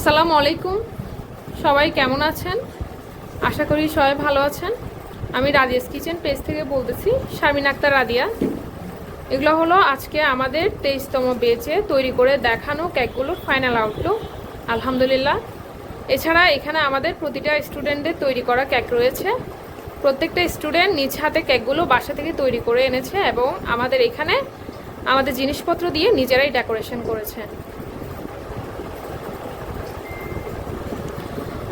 আসসালামু আলাইকুম। সবাই কেমন আছেন? আশা করি সবাই ভালো আছেন। আমি রাজিয়াস কিচেন পেজ থেকে বলতেছি শামিন আক্তার রাদিয়া। এগুলো হলো আজকে আমাদের তেইশতম বেচে তৈরি করে দেখানো কেকগুলোর ফাইনাল আউটলুক আলহামদুলিল্লাহ। এছাড়া এখানে আমাদের প্রতিটা স্টুডেন্টদের তৈরি করা কেক রয়েছে। প্রত্যেকটা স্টুডেন্ট নিজ হাতে কেকগুলো বাসা থেকে তৈরি করে এনেছে এবং আমাদের এখানে আমাদের জিনিসপত্র দিয়ে নিজেরাই ডেকোরেশন করেছে।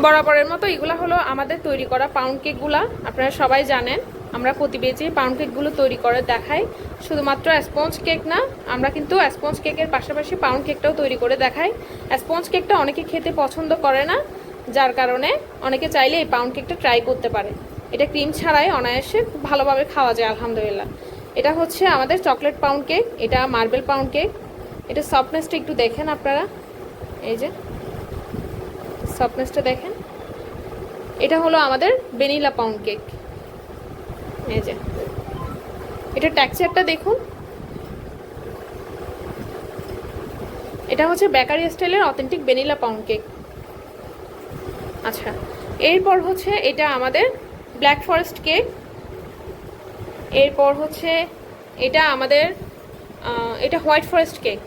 বরাবরের মতো এগুলো হলো আমাদের তৈরি করা পাউন্ড কেকগুলা আপনারা সবাই জানেন, আমরা প্রতি বেজে পাউন্ড কেকগুলো তৈরি করে দেখাই। শুধুমাত্র স্পঞ্জ কেক না, আমরা কিন্তু স্পঞ্জ কেকের পাশাপাশি পাউন্ড কেকটাও তৈরি করে দেখাই। স্পঞ্জ কেকটা অনেকে খেতে পছন্দ করে না, যার কারণে অনেকে চাইলে এই পাউন্ড কেকটা ট্রাই করতে পারে। এটা ক্রিম ছাড়াই অনায়াসে খুব ভালোভাবে খাওয়া যায়, আলহামদুলিল্লাহ। এটা হচ্ছে আমাদের চকলেট পাউন্ড কেক এটা মার্বেল পাউন্ড কেক এটা সফটনেসটা একটু দেখেন আপনারা। এই যে। সফটনেসটা দেখেন। এটা হলো আমাদের ভ্যানিলা পাউন্ড কেক এই যে। এটা টেক্সচারটা দেখুন। এটা হচ্ছে বেকারি স্টাইলের অথেন্টিক ভ্যানিলা পাউন্ড কেক আচ্ছা এরপর হচ্ছে এটা আমাদের ব্ল্যাক ফরেস্ট কেক এরপর হচ্ছে এটা আমাদের এটা হোয়াইট ফরেস্ট কেক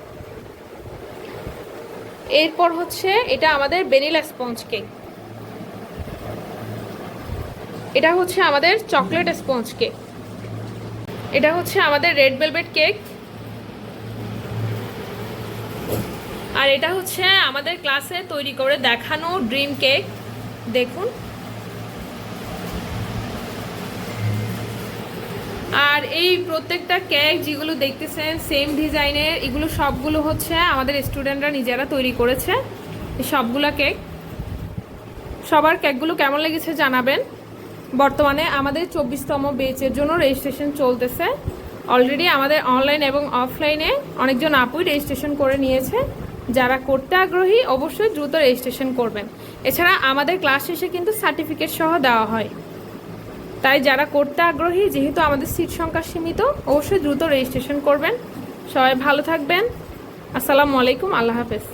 এরপর হচ্ছে এটা আমাদের বেনিলা স্পঞ্জ কেক। এটা হচ্ছে আমাদের চকলেট স্পঞ্জ কেক। এটা হচ্ছে আমাদের রেড ভেলভেট কেক। আর এটা হচ্ছে আমাদের ক্লাসে তৈরি করে দেখানো ড্রিম কেক। দেখুন। আর এই প্রত্যেকটা কেক যেগুলো দেখতেছেন সেম ডিজাইনের এগুলো সবগুলো হচ্ছে আমাদের স্টুডেন্টরা নিজেরা তৈরি করেছে। সবগুলো কেক সবার কেকগুলো কেমন লেগেছে জানাবেন। বর্তমানে আমাদের চব্বিশতম বেচের জন্য রেজিস্ট্রেশন চলতেছে। অলরেডি আমাদের অনলাইন এবং অফলাইনে অনেকজন আপুই রেজিস্ট্রেশন করে নিয়েছে। যারা করতে আগ্রহী, অবশ্যই দ্রুত রেজিস্ট্রেশন করবেন। এছাড়া আমাদের ক্লাস শেষে কিন্তু সার্টিফিকেট সহ দেওয়া হয়। তাই যারা করতে আগ্রহী, যেহেতু আমাদের সিট সংখ্যা সীমিত, অবশ্যই দ্রুত রেজিস্ট্রেশন করবেন। সবাই ভালো থাকবেন। আসসালামু আলাইকুম, আল্লাহ হাফেজ।